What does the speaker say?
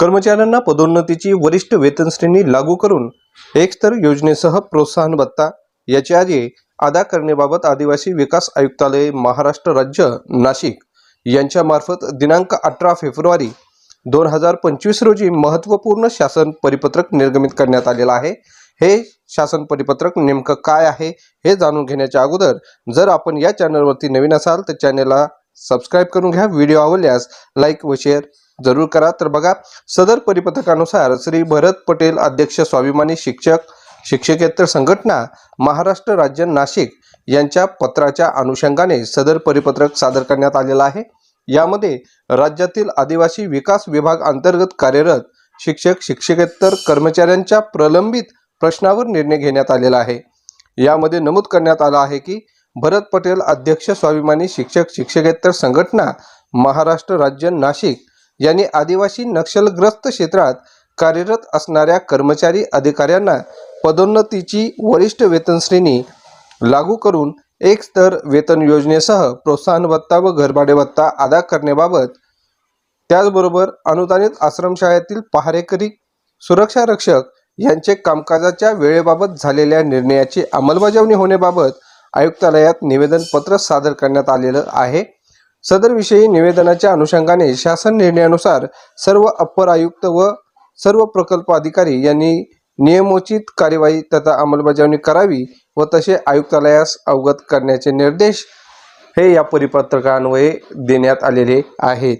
कर्मचाऱ्यांना पदोन्नतीची वरिष्ठ वेतन श्रेणी लागू करून एक स्तर योजनेसह प्रोत्साहन भत्ता याची आधी अदा करण्याबाबत आदिवासी विकास आयुक्तालय महाराष्ट्र राज्य नाशिक यांच्यामार्फत दिनांक अठरा फेब्रुवारी दोन हजार पंचवीस रोजी महत्त्वपूर्ण शासन परिपत्रक निर्गमित करण्यात आलेलं आहे. हे शासन परिपत्रक नेमकं काय आहे हे जाणून घेण्याच्या अगोदर जर आपण या चॅनलवरती नवीन असाल तर चॅनलला सबस्क्राईब करून घ्या. व्हिडिओ आवडल्यास लाईक व शेअर जरूर करा. तर बघा सदर परिपत्रकानुसार श्री भरत पटेल अध्यक्ष स्वाभिमानी शिक्षक शिक्षकेतर संघटना महाराष्ट्र राज्य नाशिक यांच्या पत्राच्या अनुषंगाने सदर परिपत्रक सादर करण्यात आलेलं आहे. यामध्ये राज्यातील आदिवासी विकास विभाग अंतर्गत कार्यरत शिक्षक शिक्षकेतर कर्मचाऱ्यांच्या प्रलंबित प्रश्नावर निर्णय घेण्यात आलेला आहे. यामध्ये नमूद करण्यात आलं आहे की भरत पटेल अध्यक्ष स्वाभिमानी शिक्षक शिक्षकेतर संघटना महाराष्ट्र राज्य नाशिक यांनी आदिवासी नक्षलग्रस्त क्षेत्रात कार्यरत असणाऱ्या कर्मचारी अधिकाऱ्यांना पदोन्नतीची वरिष्ठ वेतन श्रेणी लागू करून एक स्तर वेतन योजनेसह प्रोत्साहन भत्ता व घरभाडे भत्ता अदा करण्याबाबत त्याचबरोबर अनुदानित आश्रमशाळेतील पहारेकरी सुरक्षा रक्षक यांचे कामकाजाच्या वेळेबाबत झालेल्या निर्णयाची अंमलबजावणी होण्याबाबत आयुक्तालयात निवेदन पत्र सादर करण्यात आलेलं आहे. सदरविषयी निवेदनाच्या अनुषंगाने शासन निर्णयानुसार सर्व अप्पर आयुक्त व सर्व प्रकल्प अधिकारी यांनी नियमोचित कार्यवाही तथा अंमलबजावणी करावी व तसे आयुक्तालयास अवगत करण्याचे निर्देश हे या परिपत्रकान्वये देण्यात आलेले आहेत